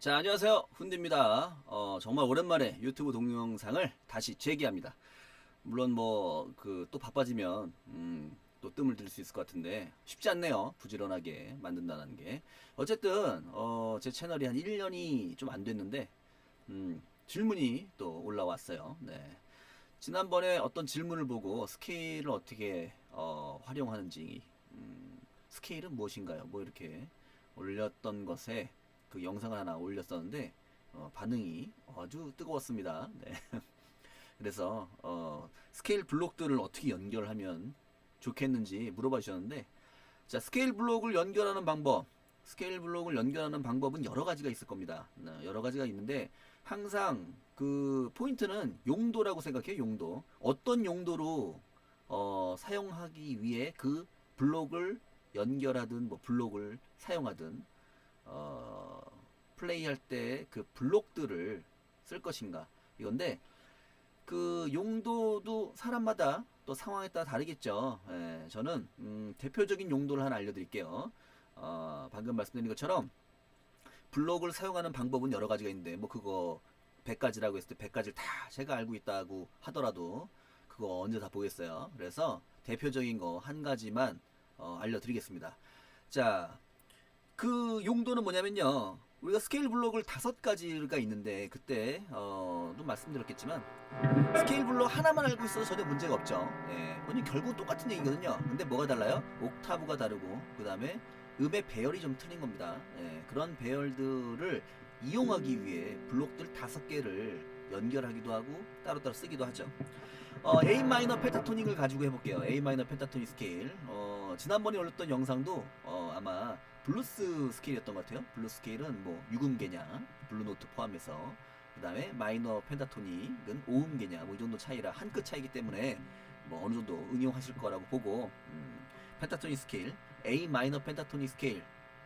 자, 안녕하세요. 훈디입니다. 어, 정말 오랜만에 유튜브 동영상을 다시 재개합니다. 물론 뭐, 그, 또 바빠지면, 음, 또 뜸을 들일 수 있을 것 같은데, 쉽지 않네요. 부지런하게 만든다는 게. 어쨌든, 어, 제 채널이 한 1년이 좀 안 됐는데, 음, 질문이 또 올라왔어요. 네. 지난번에 어떤 질문을 보고 스케일을 어떻게, 어, 활용하는지, 음, 스케일은 무엇인가요? 뭐 이렇게 올렸던 것에 그 영상을 하나 올렸었는데 어, 반응이 아주 뜨거웠습니다. 네. 그래서 어, 스케일 블록들을 어떻게 연결하면 좋겠는지 물어봐 주셨는데 자 스케일 블록을 연결하는 방법 스케일 블록을 연결하는 방법은 여러 가지가 있을 겁니다. 네, 여러 가지가 있는데 항상 그 포인트는 용도라고 생각해요. 용도 어떤 용도로 어, 사용하기 위해 그 블록을 연결하든 뭐 블록을 사용하든 어, 플레이할 때 그 블록들을 쓸 것인가 이건데 그 용도도 사람마다 또 상황에 따라 다르겠죠. 예, 저는 음, 대표적인 용도를 하나 알려드릴게요. 어, 방금 말씀드린 것처럼 블록을 사용하는 방법은 여러 가지가 있는데 뭐 그거 100가지라고 했을 때 100가지를 다 제가 알고 있다고 하더라도 그거 언제 다 보겠어요. 그래서 대표적인 거 한 가지만 어, 알려드리겠습니다. 자, 그 용도는 뭐냐면요. 우리가 스케일 블록을 다섯 가지가 있는데 그때 어, 좀 말씀드렸겠지만 스케일 블록 하나만 알고 있어도 전혀 문제가 없죠. 예, 뭐니 결국 똑같은 얘기거든요. 근데 뭐가 달라요? 옥타브가 다르고 그 다음에 음의 배열이 좀 틀린 겁니다. 예, 그런 배열들을 이용하기 위해 블록들 다섯 개를 연결하기도 하고 따로따로 쓰기도 하죠. 어, A 마이너 펜타토닉을 가지고 해볼게요. A 마이너 펜타토닉 스케일. 어, 지난번에 올렸던 영상도 어, 아마 블루스 스케일이었던 것 같아요. 블루 스케일은 뭐 6음계냐, 블루노트 포함해서. 그 다음에 마이너 펜타토닉은 5음계냐, 뭐 이 정도 차이라 한 끗 차이기 때문에 뭐 어느 정도 응용하실 거라고 보고, 음, 펜타토닉 스케일, A 마이너 펜타토닉 스케일,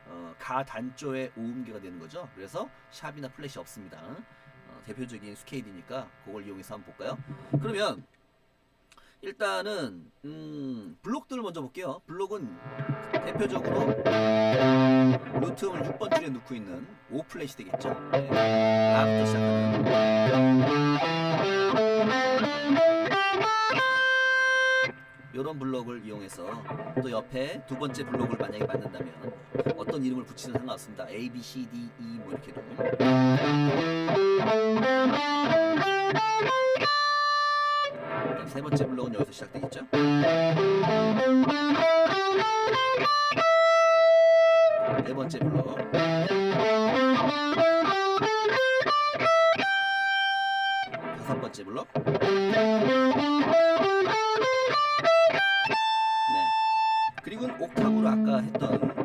어, 가 단조의 5음계가 되는 거죠. 그래서 샵이나 플래시 없습니다. 어, 대표적인 스케일이니까 그걸 이용해서 한번 볼까요? 그러면 일단은 음, 블록들을 먼저 볼게요. 블록은 대표적으로 루트 음을 6번 줄에 넣고 있는 5 플랫이 되겠죠. 네. 라부터 시작하는 이런 블록을 이용해서 또 옆에 두 번째 블록을 만약에 만든다면 어떤 이름을 붙이는 상관없습니다. A, B, C, D, E 뭐 이렇게도 세 번째 블록은 여기서 시작되겠죠. 네 번째 블록. 다섯 번째 블록. 네. 그리고 옥탑으로 아까 했던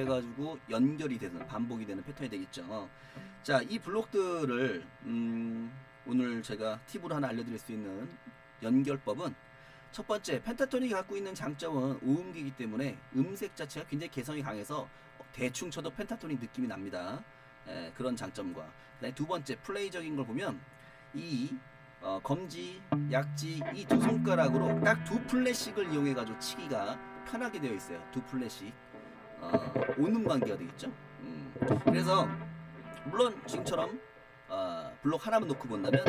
해가지고 연결이 되는 반복이 되는 패턴이 되겠죠. 자, 이 블록들을 음, 오늘 제가 팁으로 하나 알려드릴 수 있는 연결법은 첫 번째 펜타토닉이 갖고 있는 장점은 오음기이기 때문에 음색 자체가 굉장히 개성이 강해서 대충 쳐도 펜타토닉 느낌이 납니다. 에, 그런 장점과 두 번째 플레이적인 걸 보면 이 어, 검지, 약지 이 두 손가락으로 딱 두 플랫씩을 이용해 가지고 치기가 편하게 되어 있어요. 두 플랫씩 어, 오는 관계가 되겠죠. 음, 그래서 물론 지금처럼 어, 블록 하나만 놓고 본다면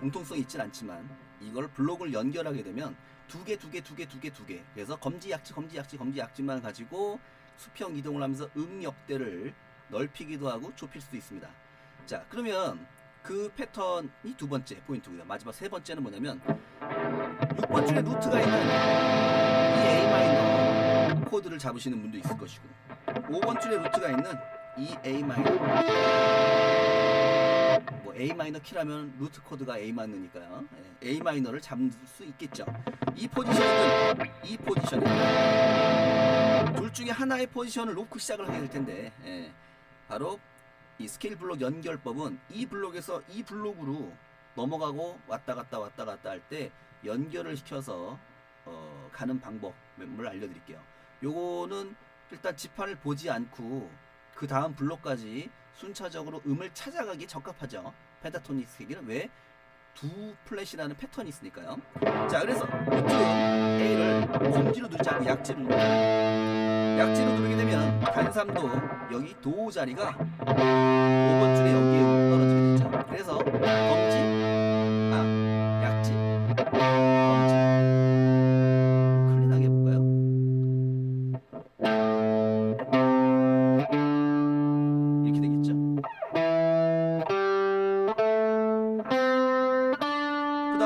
공통성이 있진 않지만 이걸 블록을 연결하게 되면 두 개, 두 개, 두 개, 두 개, 두 개. 그래서 검지, 약지, 검지, 약지, 검지, 약지만 가지고 수평 이동을 하면서 음역대를 넓히기도 하고 좁힐 수도 있습니다. 자, 그러면 그 패턴이 두 번째 포인트고요. 마지막 세 번째는 뭐냐면 6번 줄에 루트가 있는 이 A 마이너 코드를 잡으시는 분도 있을 것이고 5번 줄에 루트가 있는 이 A 마이너 뭐 A 마이너 키라면 루트 코드가 A 마이너니까요. 예, A 마이너를 잡을 수 있겠죠. 이 포지션은 이 포지션은 둘 중에 하나의 포지션을 놓고 시작을 하게 될 텐데 예, 바로 이 스케일 블록 연결법은 이 블록에서 이 블록으로 넘어가고 왔다 갔다 왔다 갔다 할 때 연결을 시켜서 어, 가는 방법을 알려드릴게요. 요거는 일단 지판을 보지 않고 그 다음 블록까지 순차적으로 음을 찾아가기 적합하죠. 펜타토닉 스케일은 왜두 플랫이라는 패턴이 있으니까요. 자, 그래서 루트 A를 검지로 누르지 않고 약지로 누르 약지로 누르게 되면 단삼도 여기 도 자리가 5번 줄에 여기에 떨어지게 되죠. 그래서 검지,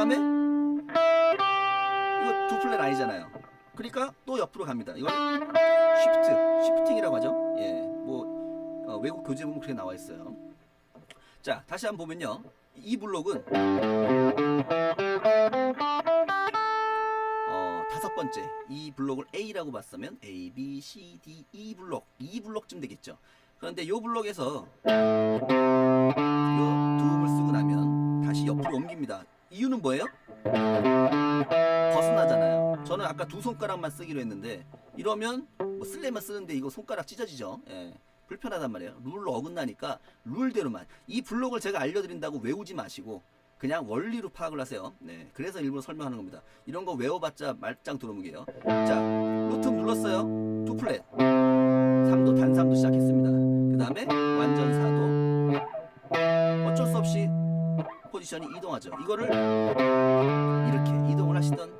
다음에 이거 두 플랫 아니잖아요. 그러니까 또 옆으로 갑니다. 이걸 쉬프트, 쉬프팅이라고 하죠. 예, 뭐 어, 외국 교재 보면 그렇게 나와 있어요. 자, 다시 한번 보면요. 이 블록은 어, 다섯 번째 이 블록을 A라고 봤으면 A, B, C, D, E 블록, 이 블록쯤 되겠죠. 그런데 이 블록에서 요 도움을 쓰고 나면 다시 옆으로 옮깁니다. 이유는 뭐예요? 벗어나잖아요. 저는 아까 두 손가락만 쓰기로 했는데 이러면 뭐 쓸래만 쓰는데 이거 손가락 찢어지죠. 예. 불편하단 말이에요. 룰로 어긋나니까 룰대로만 이 블록을 제가 알려드린다고 외우지 마시고 그냥 원리로 파악을 하세요. 네, 그래서 일부러 설명하는 겁니다. 이런 거 외워봤자 말짱 도루묵이에요. 자, 루트 눌렀어요. 투 플랫, 3도 단삼도 시작했습니다. 그 다음에 완전 사도. 어쩔 수 없이 포지션이 이동하죠. 이거를 이렇게 이동을 하시던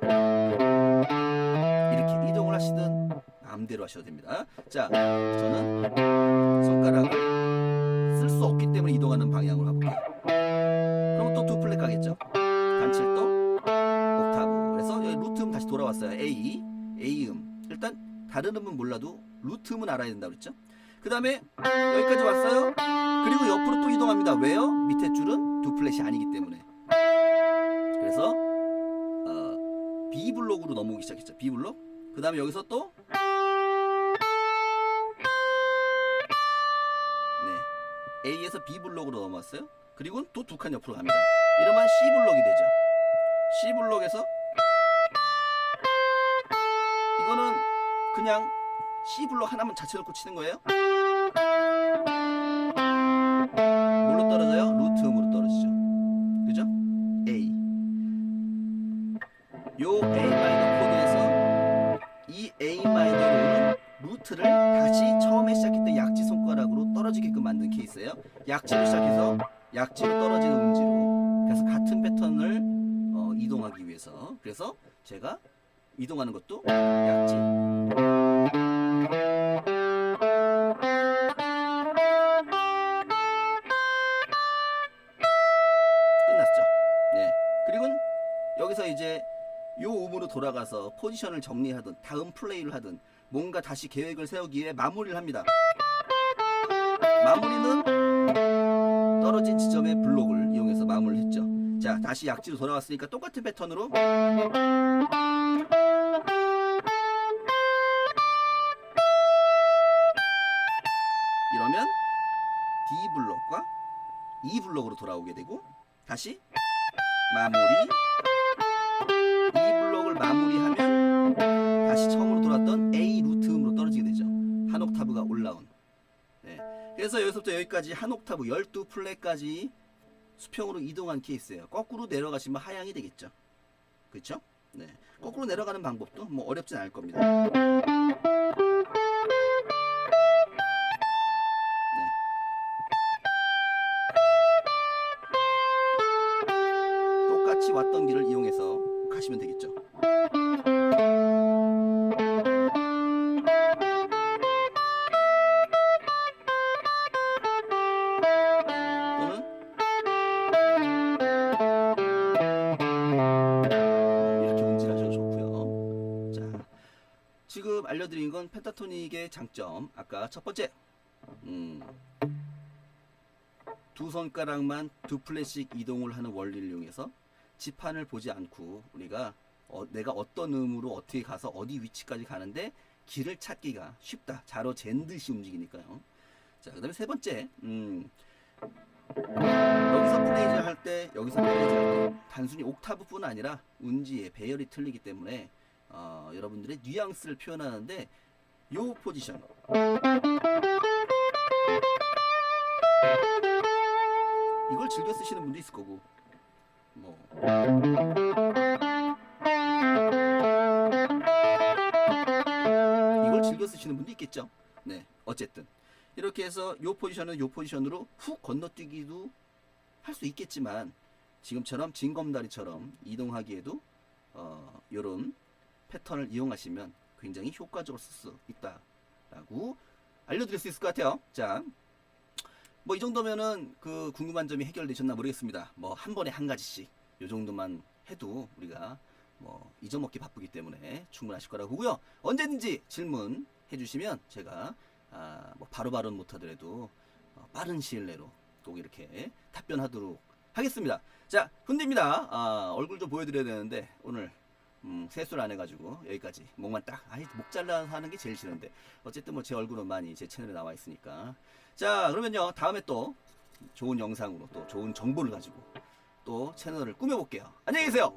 이렇게 이동을 하시든 마음대로 하셔도 됩니다. 자, 저는 손가락을 쓸 수 없기 때문에 이동하는 방향으로 가볼게요. 그럼 또 두 플랫 가겠죠. 단칠도 옥타브. 그래서 여기 루트 음 다시 돌아왔어요. A, A 음. 일단 다른 음은 몰라도 루트 음은 알아야 된다 그랬죠. 그 다음에 여기까지 왔어요. 그리고 옆으로 또 이동합니다. 왜요? 밑에 줄은 두 플랫이 아니기 때문에. 그래서 어, B 블록으로 넘어오기 시작했죠. B 블록. 그 다음에 여기서 또 네. A에서 B 블록으로 넘어왔어요. 그리고 또 두 칸 옆으로 갑니다. 이러면 C 블록이 되죠. C 블록에서 이거는 그냥 C 블록 하나만 자체 놓고 치는 거예요. 떨어져요? 루트 음으로 떨어지죠. 그죠? A. 요 A 마이너 코드에서 이 A 마이너로는 루트를 다시 처음에 시작했던 약지 손가락으로 떨어지게끔 만든 케이스예요. 약지로 시작해서 약지로 떨어지는 음지로. 그래서 같은 패턴을 어, 이동하기 위해서. 그래서 제가 이동하는 것도 약지. 여기서 이제 요 음으로 돌아가서 포지션을 정리하든 다음 플레이를 하든 뭔가 다시 계획을 세우기 위해 마무리를 합니다. 마무리는 떨어진 지점의 블록을 이용해서 마무리를 했죠. 자, 다시 약지로 돌아왔으니까 똑같은 패턴으로 이러면 D 블록과 E 블록으로 돌아오게 되고 다시 마무리 마무리하면 다시 처음으로 돌았던 A 루트 음으로 떨어지게 되죠. 한 옥타브가 올라온. 네. 그래서 여기서부터 여기까지 한 옥타브 12플랫까지 수평으로 이동한 케이스예요. 거꾸로 내려가시면 하향이 되겠죠. 그렇죠? 네. 거꾸로 내려가는 방법도 뭐 어렵진 않을 겁니다. 네. 똑같이 왔던 길을 이용해서 가시면 되겠죠. 지금 알려드린 건 펜타토닉의 장점. 아까 첫 번째, 음, 두 손가락만 두 플랫씩 이동을 하는 원리를 이용해서 지판을 보지 않고 우리가 어, 내가 어떤 음으로 어떻게 가서 어디 위치까지 가는데 길을 찾기가 쉽다. 자로 잰 듯이 움직이니까요. 자, 그 다음에 세 번째, 음, 여기서 플레이를 할 때, 여기서 플레이를 할 때 단순히 옥타브뿐 아니라 운지의 배열이 틀리기 때문에 어, 여러분들의 뉘앙스를 표현하는데 요 포지션 이걸 즐겨 쓰시는 분도 있을 거고 뭐 쓰시는 분도 있겠죠. 네, 어쨌든 이렇게 해서 요 포지션은 요 포지션으로 훅 건너뛰기도 할 수 있겠지만 지금처럼 징검다리처럼 이동하기에도 어, 요런 패턴을 이용하시면 굉장히 효과적으로 쓸 수 있다라고 알려드릴 수 있을 것 같아요. 자, 뭐 이 정도면은 그 궁금한 점이 해결되셨나 모르겠습니다. 뭐 한 번에 한 가지씩 요 정도만 해도 우리가 뭐 잊어먹기 바쁘기 때문에 충분하실 거라고 보고요. 언제든지 질문 해주시면 제가 아, 뭐 바로바로 못하더라도 어, 빠른 시일 내로 꼭 이렇게 답변하도록 하겠습니다. 자, 훈디입니다. 아, 얼굴 좀 보여드려야 되는데 오늘 음, 세수를 안 해가지고 여기까지 목만 딱 아이 목 잘라서 하는 게 제일 싫은데 어쨌든 뭐 제 얼굴은 많이 제 채널에 나와 있으니까 자 그러면요 다음에 또 좋은 영상으로 또 좋은 정보를 가지고 또 채널을 꾸며볼게요 안녕히 계세요